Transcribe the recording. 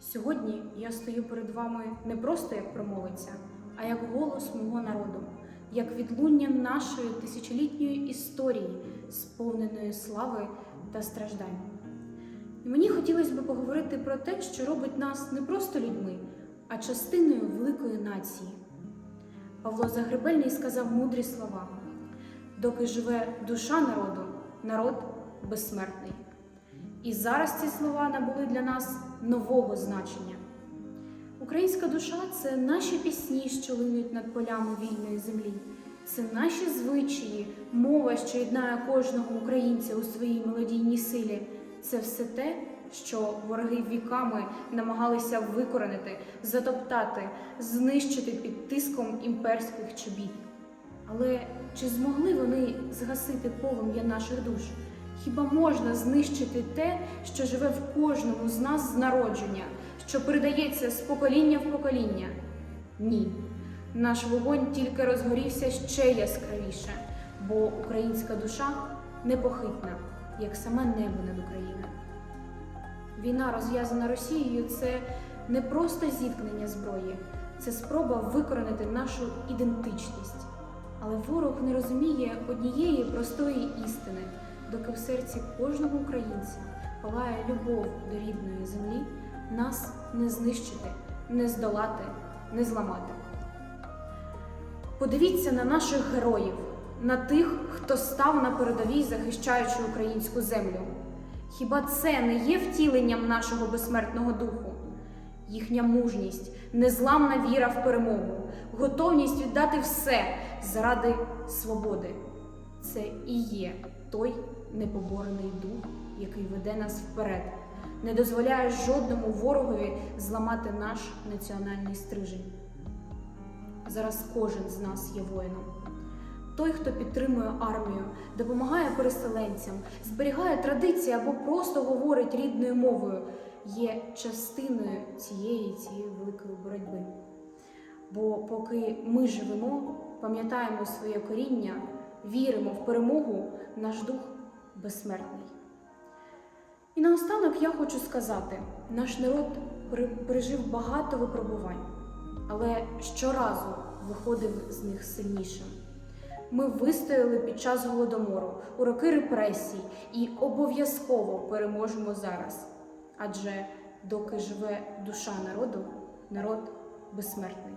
Сьогодні я стою перед вами не просто як промовиця, а як голос мого народу, як відлуння нашої тисячолітньої історії, сповненої слави та страждань. І мені хотілося б поговорити про те, що робить нас не просто людьми, а частиною великої нації. Павло Загребельний сказав мудрі слова: доки живе душа народу, народ безсмертний. І зараз ці слова набули для нас нового значення. Українська душа це наші пісні, що линуть над полями вільної землі. Це наші звичаї, мова, що єднає кожного українця у своїй мелодійній силі. Це все те, що вороги віками намагалися викоренити, затоптати, знищити під тиском імперських чобіт. Але чи змогли вони згасити полум'я наших душ? Хіба можна знищити те, що живе в кожному з нас з народження, що передається з покоління в покоління? Ні. Наш вогонь тільки розгорівся ще яскравіше, бо українська душа непохитна, як саме небо над Україною. Війна, розв'язана Росією, це не просто зіткнення зброї, це спроба викоренити нашу ідентичність. Але ворог не розуміє однієї простої істини, доки в серці кожного українця палає любов до рідної землі, нас не знищити, не здолати, не зламати. Подивіться на наших героїв, на тих, хто став на передовій, захищаючи українську землю. Хіба це не є втіленням нашого безсмертного духу? Їхня мужність, незламна віра в перемогу, готовність віддати все заради свободи. Це і є той непоборений дух, який веде нас вперед, не дозволяє жодному ворогові зламати наш національний стрижень. Зараз кожен з нас є воїном. Той, хто підтримує армію, допомагає переселенцям, зберігає традиції або просто говорить рідною мовою, є частиною цієї цієї великої боротьби. Бо поки ми живемо, пам'ятаємо своє коріння, віримо в перемогу, наш дух безсмертний. І наостанок я хочу сказати: наш народ пережив багато випробувань, але щоразу виходив з них сильнішим. Ми вистояли під час голодомору, у роки репресій і обов'язково переможемо зараз. Адже доки живе душа народу, народ безсмертний.